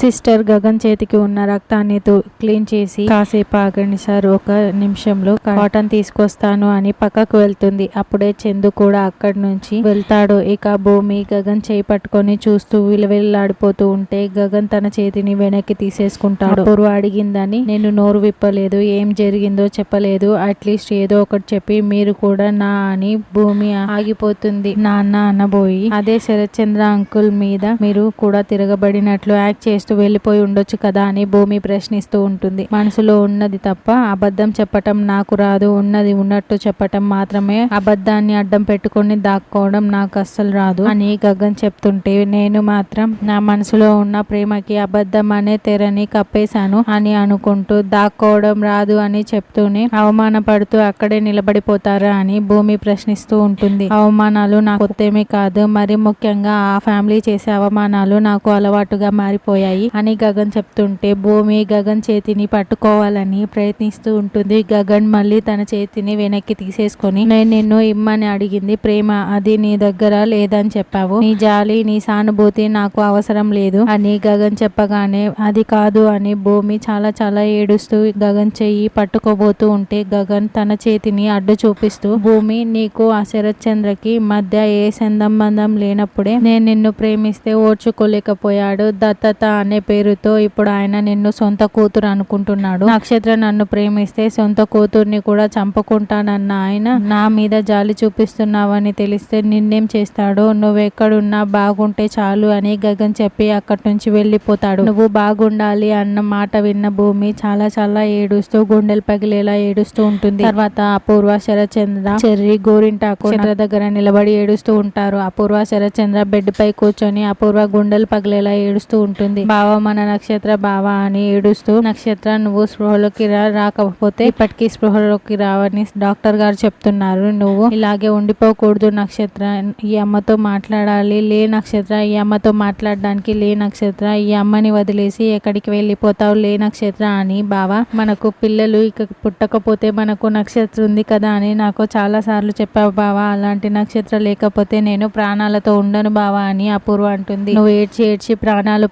Sister Gagan చేతికి ఉన్న రక్తాన్ని క్లీన్ చేసి కాసేపు ఆగండి సార్ ఒక నిమిషంలో కాటన్ తీసుకొస్తాను అని పక్కకు వెళ్తుంది. అప్పుడే చందు కూడా అక్కడి నుంచి వెళ్తాడు. ఇక భూమి గగన్ చేయి పట్టుకొని చూస్తూ విలవిల్లాడిపోతూ ఉంటే గగన్ తన చేతిని వెనక్కి తీసేసుకుంటాడు. పూర్వ అడిగిందని నేను నోరు విప్పలేదు ఏం జరిగిందో చెప్పలేదు. అట్లీస్ట్ ఏదో ఒకటి చెప్పి మీరు కూడా నా అని భూమి ఆగిపోతుంది. నాన్న అనబోయి అదే శరత్చంద్ర అంకుల్ మీద మీరు కూడా తిరగబడినట్లు యాక్ట్ చేస్తూ వెళ్ళిపోయి ఉండొచ్చు కదా అని భూమి ప్రశ్నిస్తూ ఉంటుంది. మనసులో ఉన్నది తప్ప అబద్ధం చెప్పటం నాకు రాదు. ఉన్నది ఉన్నట్టు చెప్పటం మాత్రమే అబద్ధాన్ని అడ్డం పెట్టుకొని దాక్కోవడం నాకు అస్సలు రాదు అని గగన్ చెప్తుంటే నేను మాత్రం నా మనసులో ఉన్న ప్రేమకి అబద్ధం అనే తెరని కప్పేశాను అని అనుకుంటూ దాక్కోవడం రాదు అని చెప్తూనే అవమానపడుతూ అక్కడే నిలబడిపోతారా అని భూమి ప్రశ్నిస్తూ ఉంటుంది. అవమానాలు నాకు కొత్తేమీ కాదు. మరి ముఖ్యంగా ఆ ఫ్యామిలీ చేసే అవమానాలు నాకు అలవాటుగా మారిపోయాయి. అని గగన్ చెప్తుంటే భూమి గగన్ చేతిని పట్టుకోవాలని ప్రయత్నిస్తూ ఉంటుంది. గగన్ మళ్ళీ తన చేతిని వెనక్కి తీసేసుకొని నేను నిన్ను ఇమ్మని అడిగింది ప్రేమ. అది నీ దగ్గర లేదని చెప్పావు. నీ జాలి నీ సానుభూతి నాకు అవసరం లేదు అని గగన్ చెప్పగానే అది కాదు అని భూమి చాలా చాలా ఏడుస్తూ గగన్ చెయ్యి పట్టుకోబోతూ ఉంటే గగన్ తన చేతిని అడ్డు చూపిస్తూ భూమి నీకు ఆ శరత్ చంద్రకి మధ్య ఏ సంబంధం లేనప్పుడే నేను నిన్ను ప్రేమిస్తే ఓర్చుకోలేకపోయాడు దత్తత అనే పేరుతో ఇప్పుడు ఆయన నిన్ను సొంత కూతురు అనుకుంటున్నాడు. నక్షత్ర నన్ను ప్రేమిస్తే సొంత కూతుర్ని కూడా చంపుకుంటానన్న ఆయన నా మీద జాలి చూపిస్తున్నావని తెలిస్తే నిన్నేం చేస్తాడో? నువ్వెక్కడున్నా బాగుంటే చాలు అని గగన్ చెప్పి అక్కడి నుంచి వెళ్ళిపోతాడు. నువ్వు బాగుండాలి అన్న మాట విన్న భూమి చాలా చాలా ఏడుస్తూ గుండెలు పగిలేలా ఏడుస్తూ ఉంటుంది. తర్వాత అపూర్వ శరచంద్ర చెర్రి గోరింటాకు చంద్ర దగ్గర నిలబడి ఏడుస్తూ ఉంటారు. అపూర్వ శరచంద్ర బెడ్ పై కూర్చొని అపూర్వ గుండెలు పగిలేలా ఏడుస్తూ ఉంటుంది. బావ మన నక్షత్ర బావ అని ఏడుస్తూ నక్షత్ర నువ్వు స్పృహలోకి రా రాకపోతే ఇప్పటికీ స్పృహలోకి రావని డాక్టర్ గారు చెప్తున్నారు. నువ్వు ఇలాగే ఉండిపోకూడదు నక్షత్ర. ఈ అమ్మతో మాట్లాడాలి. లే నక్షత్ర. ఈ అమ్మతో మాట్లాడడానికి లే నక్షత్ర. ఈ అమ్మని వదిలేసి ఎక్కడికి వెళ్ళిపోతావు? లే నక్షత్ర అని బావ మనకు పిల్లలు ఇక పుట్టకపోతే మనకు నక్షత్రం ఉంది కదా అని నాకు చాలా సార్లు చెప్పావు బావా. అలాంటి నక్షత్ర లేకపోతే నేను ప్రాణాలతో ఉండను బావా అని అపూర్వ అంటుంది. నువ్వు ఏడ్చి ఏడ్చి ప్రాణాలు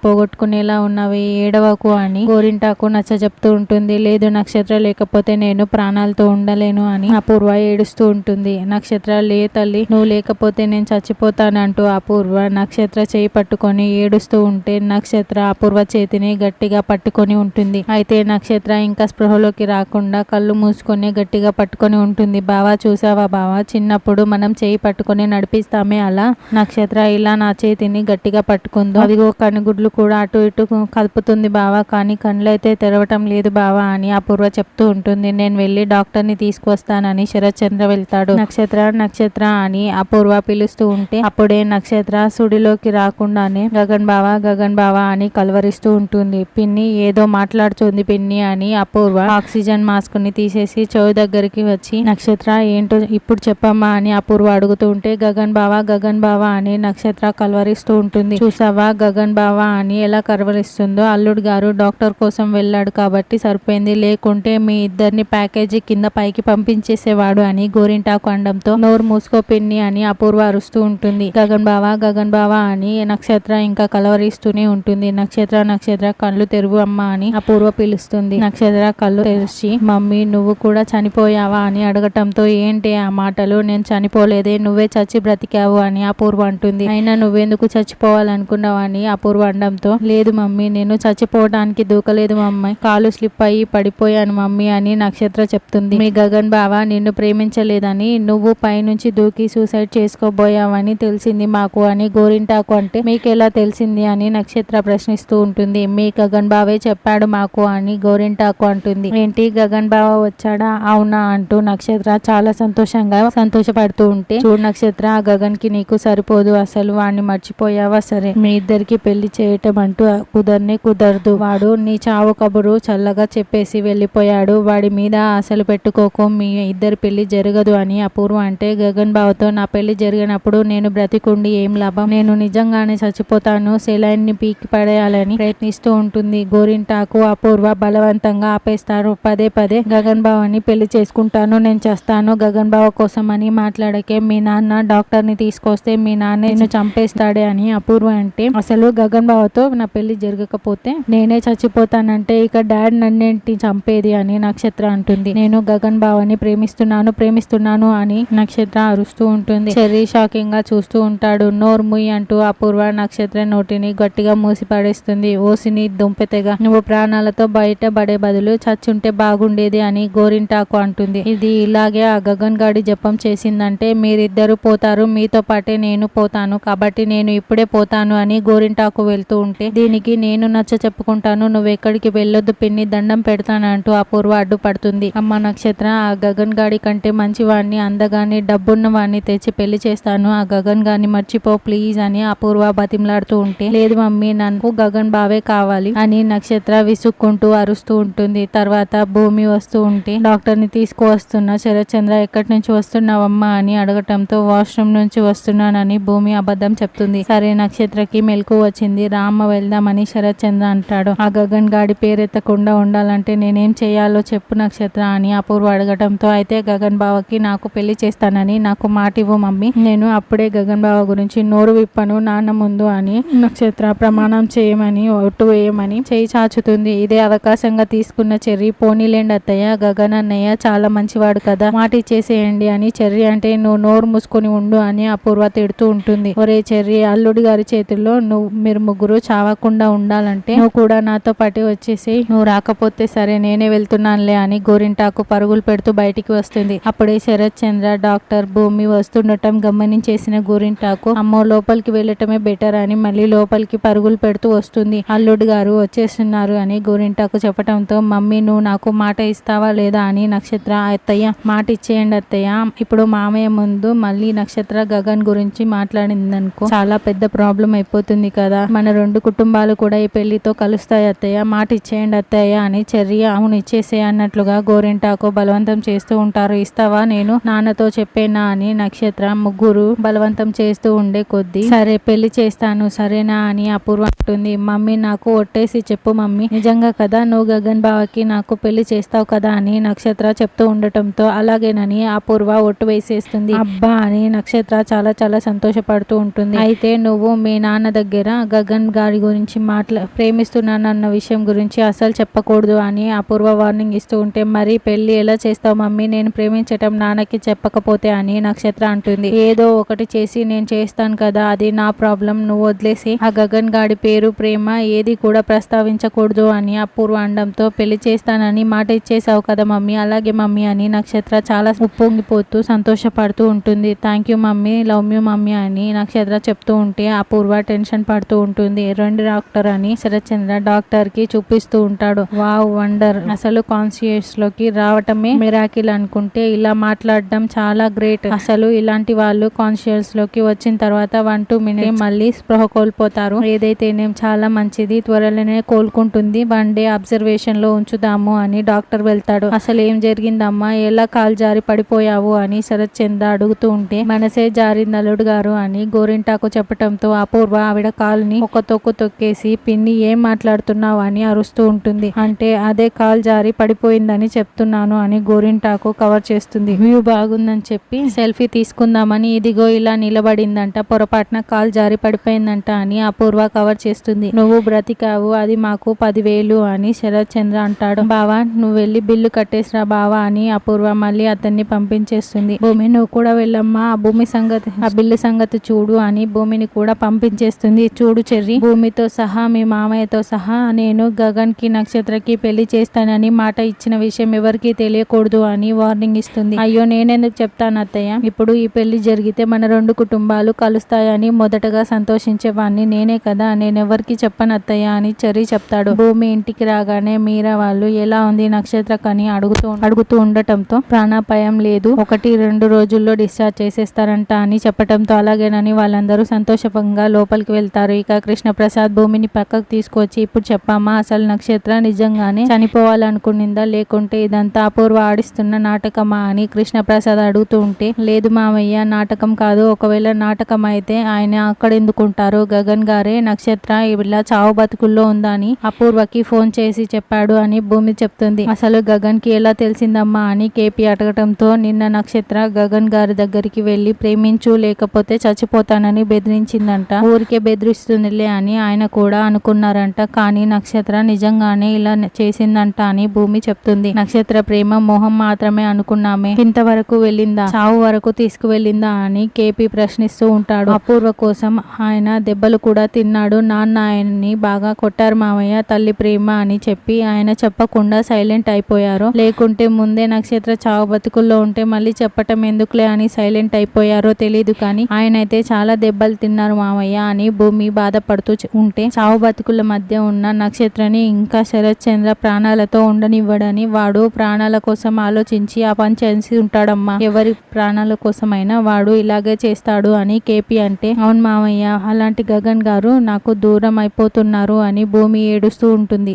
ఎలా ఉన్నవి. ఏడవకు అని గోరింటాకు నచ్చ చెప్తూ ఉంటుంది. లేదు నక్షత్ర లేకపోతే నేను ప్రాణాలతో ఉండలేను అని అపూర్వ ఏడుస్తూ ఉంటుంది. నక్షత్ర లే తల్లి నువ్వు లేకపోతే నేను చచ్చిపోతానంటూ అపూర్వ నక్షత్ర చేయి పట్టుకొని ఏడుస్తూ ఉంటే నక్షత్ర అపూర్వ చేతిని గట్టిగా పట్టుకొని ఉంటుంది. అయితే నక్షత్ర ఇంకా స్పృహలోకి రాకుండా కళ్ళు మూసుకొని గట్టిగా పట్టుకొని ఉంటుంది. బావా చూసావా బావా? చిన్నప్పుడు మనం చేయి పట్టుకొని నడిపిస్తామే అలా నక్షత్ర ఇలా నా చేతిని గట్టిగా పట్టుకుందో అదిగో కనుగుడ్లు కూడా అటు ఇటు కలుపుతుంది బావా కానీ కళ్ళు అయితే తెరవటం లేదు బావా అని అపూర్వ చెప్తూ ఉంటుంది. నేను వెళ్ళి డాక్టర్ని తీసుకొస్తానని శరత్చంద్ర వెళ్తాడు. నక్షత్ర నక్షత్ర అని అపూర్వ పిలుస్తూ ఉంటే అప్పుడే నక్షత్ర సుడిలోకి రాకుండానే గగన్ బావా గగన్ బావా అని కలవరిస్తూ ఉంటుంది. పిన్ని ఏదో మాట్లాడుతుంది పిన్ని అని అపూర్వ ఆక్సిజన్ మాస్క్ని తీసేసి చెవి దగ్గరికి వచ్చి నక్షత్ర ఏంటో ఇప్పుడు చెప్పమ్మా అని అపూర్వ అడుగుతూ ఉంటే గగన్ బావా గగన్ బావా అని నక్షత్ర కలవరిస్తూ ఉంటుంది. చూసావా గగన్ బావా అని ఎలా కలవరిస్తుందో అల్లుడు గారు డాక్టర్ కోసం వెళ్ళాడు కాబట్టి సరిపోయింది. లేకుంటే మీ ఇద్దరిని ప్యాకేజీ కింద పైకి పంపించేసేవాడు అని గోరింటాకు అండంతో నోరు మూసుకో పిన్ని అని అపూర్వ అరుస్తూ ఉంటుంది. గగన్ బావా గగన్ బావా అని నక్షత్ర ఇంకా కలవరిస్తూనే ఉంటుంది. నక్షత్ర నక్షత్ర కళ్ళు తెరువు అమ్మ అని అపూర్వ పిలుస్తుంది. నక్షత్ర కళ్ళు తెరిచి మమ్మీ నువ్వు కూడా చనిపోయావా? అని అడగటంతో ఏంటి ఆ మాటలు? నేను చనిపోలేదే నువ్వే చచ్చి బ్రతికావు అని అపూర్వ అంటుంది. అయినా నువ్వెందుకు చచ్చిపోవాలనుకున్నావు? అని అపూర్వ అండంతో లే లేదు మమ్మీ నేను చచ్చిపోవడానికి దూకలేదు మమ్మీ. కాలు స్లిప్ అయ్యి పడిపోయాను మమ్మీ అని నక్షత్ర చెప్తుంది. మీ గగన్ బావ నిన్ను ప్రేమించలేదని నువ్వు పైనుంచి దూకి సూసైడ్ చేసుకోబోయావని తెలిసింది మాకు అని గోరింటాకు అంటే మీకెలా తెలిసింది అని నక్షత్ర ప్రశ్నిస్తూ ఉంటుంది. మీ గగన్ బావే చెప్పాడు మాకు అని గోరింటాకు అంటుంది. ఏంటి గగన్ బావ వచ్చాడా? అవునా అంటూ నక్షత్ర చాలా సంతోషంగా సంతోషపడుతూ ఉంటే చూడు నక్షత్ర ఆ గగన్కి నీకు సరిపోదు అసలు వాడిని మర్చిపోయావా? సరే మీ ఇద్దరికి పెళ్ళి చేయటం అంటూ కుదరనే కుదరదు. వాడు నీ చావు కబురు చల్లగా చెప్పేసి వెళ్ళిపోయాడు. వాడి మీద ఆశలు పెట్టుకోకు. మీ ఇద్దరి పెళ్ళి జరగదు అని అపూర్వ అంటే గగన్ బావతో నా పెళ్ళి జరిగినప్పుడు నేను బ్రతికుండి ఏం లాభం? నేను నిజంగానే చచ్చిపోతాను. సెలైన్ని పీకి పడేయాలని ప్రయత్నిస్తూ ఉంటుంది. గోరింటాకు అపూర్వ బలవంతంగా ఆపేస్తారు. పదే పదే గగన్ బావని పెళ్ళి చేసుకుంటాను నేను చేస్తాను. గగన్ బావ కోసం అని మాట్లాడకే మీ నాన్న డాక్టర్ని తీసుకొస్తే మీ నాన్న నిన్ను చంపేస్తాడే అని అపూర్వ అంటే అసలు గగన్ బావతో నా పెళ్ళి జరగకపోతే నేనే చచ్చిపోతానంటే ఇక డాడ్ నన్నేంటి చంపేది అని నక్షత్ర అంటుంది. నేను గగన్ బావని ప్రేమిస్తున్నాను ప్రేమిస్తున్నాను అని నక్షత్ర అరుస్తూ ఉంటుంది. చెర్రీ షాకింగ్గా చూస్తూ ఉంటాడు. నోర్ ముయ్ అంటూ అపూర్వ నక్షత్ర నోటిని గట్టిగా మూసి పడేస్తుంది ఓసిని దుంపెతెగా. నువ్వు ప్రాణాలతో బయట పడే బదులు చచ్చుంటే బాగుండేది అని గోరింటాకు అంటుంది. ఇది ఇలాగే ఆ గగన్ గాడి జపం చేసిందంటే మీరిద్దరు పోతారు. మీతో పాటే నేను పోతాను. కాబట్టి నేను ఇప్పుడే పోతాను అని గోరింటాకు వెళ్తూ ఉంటే దీనికి నేను నచ్చ చెప్పుకుంటాను. నువ్వు ఎక్కడికి వెళ్ళొద్దు పిన్ని దండం పెడతానంటూ అపూర్వ అడ్డుపడుతుంది. అమ్మ నక్షత్ర ఆ గగన్ గాడి కంటే మంచివాడిని అందగాని డబ్బున్న వాడిని తెచ్చి పెళ్ళి చేస్తాను. ఆ గగన్ గాని మర్చిపో ప్లీజ్ అని అపూర్వ బతిమలాడుతూ ఉంటే లేదు మమ్మీ నాకు గగన్ బావే కావాలి అని నక్షత్ర విసుక్కుంటూ అరుస్తూ ఉంటుంది. తర్వాత భూమి వస్తూ ఉంటే డాక్టర్ని తీసుకువస్తున్న శరత్చంద్ర ఎక్కడి నుంచి వస్తున్నావమ్మా? అని అడగటంతో వాష్రూమ్ నుంచి వస్తున్నానని భూమి అబద్ధం చెప్తుంది. సరే నక్షత్రకి మెలకు వచ్చింది. రామ్మ చేద్దామని శరత్ చంద్ర అంటాడు? ఆ గగన్ గాడి పేరెత్తకుండా ఉండాలంటే నేనేం చేయాలో చెప్పు నక్షత్ర అని అపూర్వ అడగటంతో అయితే గగన్ బావకి నాకు పెళ్ళి చేస్తానని నాకు మాట ఇవ్వు మమ్మీ. నేను అప్పుడే గగన్ బావ గురించి నోరు విప్పను నాన్న ముందు అని నక్షత్ర ప్రమాణం చేయమని ఒట్టు వేయమని చేయి చాచుతుంది. ఇదే అవకాశంగా తీసుకున్న చెర్రీ. పోనీలేండి అత్తయ్య గగన్ అన్నయ్య చాలా మంచివాడు కదా. మాట ఇచ్చేసేయండి అని చెర్రీ అంటే నువ్వు నోరు మూసుకొని ఉండు అని అపూర్వ తిడుతూ ఉంటుంది. ఒరే చెర్రీ అల్లుడి గారి చేతుల్లో నువ్వు మీరు ముగ్గురు చావకుండా ఉండాలంటే నువ్వు కూడా నాతో పాటు వచ్చేసి నువ్వు రాకపోతే సరే నేనే వెళ్తున్నానులే అని గోరింటాకు పరుగులు పెడుతూ బయటికి వస్తుంది. అప్పుడే శరత్ చంద్ర డాక్టర్ భూమి వస్తుండటం గమనించేసిన గోరింటాకు అమ్మో లోపలికి వెళ్ళటమే బెటర్ అని మళ్ళీ లోపలికి పరుగులు పెడుతూ వస్తుంది. అల్లుడు గారు వచ్చేస్తున్నారు అని గోరింటాకు చెప్పటంతో మమ్మీ నువ్వు నాకు మాట ఇస్తావా లేదా అని నక్షత్ర అత్తయ్య మాట ఇచ్చేయండి అత్తయ్య. ఇప్పుడు మామయ్య ముందు మళ్ళీ నక్షత్ర గగన్ గురించి మాట్లాడిందనుకో చాలా పెద్ద ప్రాబ్లం అయిపోతుంది కదా. మన రెండు కుటుంబ కూడా ఈ పెళ్ళితో కలుస్తాయి అత్తయ్య. మాట ఇచ్చేయండి అత్తయ్య అని చర్య అవును ఇచ్చేసే అన్నట్లుగా గోరింటాకు బలవంతం చేస్తూ ఉంటారు. ఇస్తావా నేను? నాన్నతో చెప్పేనా అని నక్షత్ర ముగ్గురు బలవంతం చేస్తూ ఉండే కొద్దీ సరే పెళ్ళి చేస్తాను సరేనా అని అపూర్వ అంటుంది. మమ్మీ నాకు ఒట్టేసి చెప్పు మమ్మీ. నిజంగా కదా? నువ్వు గగన్ బావకి నాకు పెళ్ళి చేస్తావు కదా అని నక్షత్ర చెప్తూ ఉండటంతో అలాగేనని అపూర్వ ఒట్టు వేసేస్తుంది. అబ్బా అని నక్షత్ర చాలా చాలా సంతోషపడుతూ ఉంటుంది. అయితే నువ్వు మీ నాన్న దగ్గర గగన్ గారి గురించి మాట్లా ప్రేమిస్తున్నానన్న విషయం గురించి అసలు చెప్పకూడదు అని అపూర్వ వార్నింగ్ ఇస్తూ ఉంటే మరి పెళ్ళి ఎలా చేస్తావు మమ్మీ? నేను ప్రేమించటం నాన్నకి చెప్పకపోతే అని నక్షత్ర అంటుంది. ఏదో ఒకటి చేసి నేను చేస్తాను కదా అది నా ప్రాబ్లం. నువ్వు వదిలేసి ఆ గగన్ గాడి పేరు ప్రేమ ఏది కూడా ప్రస్తావించకూడదు అని అపూర్వ అండంతో పెళ్ళి చేస్తానని మాట ఇచ్చేసావు కదా మమ్మీ అలాగే మమ్మీ అని నక్షత్ర చాలా ఉప్పొంగిపోతూ సంతోషపడుతూ ఉంటుంది. Thank you mummy love you mummy అని నక్షత్ర చెప్తూ ఉంటే అపూర్వ టెన్షన్ పడుతూ ఉంటుంది. రెండు డాక్టర్ అని శరత్చంద్ర డాక్టర్కి చూపిస్తూ ఉంటాడు. Wow wonder. అసలు కాన్షియస్లోకి రావటమే మిరాకిల్ అనుకుంటే ఇలా మాట్లాడడం చాలా గ్రేట్ అసలు ఇలాంటి వాళ్ళు కాన్షియస్లోకి వచ్చిన తర్వాత వన్ టూ మినిట్ మళ్ళీ స్పృహ కోల్పోతారు. ఏదైతేనేం చాలా మంచిది త్వరలోనే కోలుకుంటుంది. వన్ డే అబ్జర్వేషన్లో ఉంచుదాము అని డాక్టర్ వెళ్తాడు. అసలు ఏం జరిగిందమ్మా? ఎలా కాలు జారి పడిపోయావు? అని శరత్ చంద్ర అడుగుతూ ఉంటే మనసే జారింది అల్లుడు గారు అని గోరింటాకు చెప్పటంతో అపూర్వ ఆవిడ కాలుని ఒక తొక్కు తొక్కేసి పిన్ని ఏం మాట్లాడుతున్నావు? అని అరుస్తూ ఉంటుంది. అంటే అదే కాల్ జారి పడిపోయిందని చెప్తున్నాను అని గోరింటాకు కవర్ చేస్తుంది. వ్యూ బాగుందని చెప్పి సెల్ఫీ తీసుకుందామని ఇదిగో ఇలా నిలబడిందంట పొరపాటున కాల్ జారి పడిపోయిందంట అని అపూర్వ కవర్ చేస్తుంది. నువ్వు బ్రతికావు అది మాకు పదివేలు అని శరత్ చంద్ర అంటాడు. బావా నువ్వు వెళ్ళి బిల్లు కట్టేసిరా బావా అని అపూర్వ మళ్ళీ అతన్ని పంపించేస్తుంది. భూమి నువ్వు కూడా వెళ్ళమ్మా ఆ భూమి సంగతి ఆ బిల్లు సంగతి చూడు అని భూమిని కూడా పంపించేస్తుంది. చూడు చెర్రి భూమితో సహా మీ మామయ్యతో సహా నేను గగన్కి నక్షత్రకి పెళ్ళి చేస్తానని మాట ఇచ్చిన విషయం ఎవరికీ తెలియకూడదు అని వార్నింగ్ ఇస్తుంది. అయ్యో నేనెందుకు చెప్తాను అత్తయ్య? ఇప్పుడు ఈ పెళ్ళి జరిగితే మన రెండు కుటుంబాలు కలుస్తాయని మొదటగా సంతోషించేవాడిని నేనే కదా? నేనెవరికి చెప్పను అత్తయ్య అని చెర్రి చెప్తాడు. భూమి ఇంటికి రాగానే మీరా వాళ్ళు ఎలా ఉంది నక్షత్ర అని అడుగుతూ అడుగుతూ ఉండటంతో ప్రాణాపాయం లేదు. ఒకటి రెండు రోజుల్లో డిశ్చార్జ్ చేసేస్తారంట అని చెప్పటంతో అలాగేనని వాళ్ళందరూ సంతోషంగా లోపలికి వెళ్తారు. ఇక కృష్ణప్రసాద్ భూమిని పక్కకు తీసుకొచ్చి ఇప్పుడు చెప్పామా? అసలు నక్షత్ర నిజంగానే చనిపోవాలనుకునిందా? లేకుంటే ఇదంతా అపూర్వ ఆడిస్తున్న నాటకమా అని కృష్ణప్రసాద్ అడుగుతూ ఉంటే లేదు మామయ్య నాటకం కాదు. ఒకవేళ నాటకం అయితే ఆయన అక్కడ ఎందుకుంటారు గగన్ గారే నక్షత్ర ఇలా చావు బతుకుల్లో ఉందని అపూర్వకి ఫోన్ చేసి చెప్పాడు అని భూమి చెప్తుంది. అసలు గగన్కి ఎలా తెలిసిందమ్మా అని కేపీ అడగటంతో నిన్న నక్షత్ర గగన్ గారి దగ్గరికి వెళ్ళి ప్రేమించు లేకపోతే చచ్చిపోతానని బెదిరించిందంట. ఊరికే బెదిరిస్తుందిలే అని ఆయన కూడా అనుకున్నారంట. కానీ నక్షత్ర నిజంగానే ఇలా చేసిందంట అని భూమి చెప్తుంది. నక్షత్ర ప్రేమ మోహం మాత్రమే అనుకున్నామే. ఇంతవరకు వెళ్ళిందా? చావు వరకు తీసుకువెళ్ళిందా అని కేపీ ప్రశ్నిస్తూ ఉంటాడు. అపూర్వ కోసం ఆయన దెబ్బలు కూడా తిన్నాడు. నాన్న ఆయన్ని బాగా కొట్టారు మామయ్య తల్లి ప్రేమ అని చెప్పి ఆయన చెప్పకుండా సైలెంట్ అయిపోయారు. లేకుంటే ముందే నక్షత్ర చావు బతుకుల్లో ఉంటే మళ్ళీ చెప్పటం ఎందుకులే అని సైలెంట్ అయిపోయారో తెలియదు కానీ ఆయన అయితే చాలా దెబ్బలు తిన్నారు మామయ్య అని భూమి బాధపడుతూ ఉంటుంది ఉంటే చావు బతుకుల మధ్య ఉన్న నక్షత్రని ఇంకా శరత్ చంద్ర ప్రాణాలతో ఉండనివ్వడని వాడు ప్రాణాల కోసం ఆలోచించి ఆ పని చేసి ఉంటాడమ్మా. ఎవరి ప్రాణాల కోసమైనా వాడు ఇలాగే చేస్తాడు అని కేపీ అంటే అవును మామయ్య అలాంటి గగన్ గారు నాకు దూరం అయిపోతున్నారు అని భూమి ఏడుస్తూ ఉంటుంది.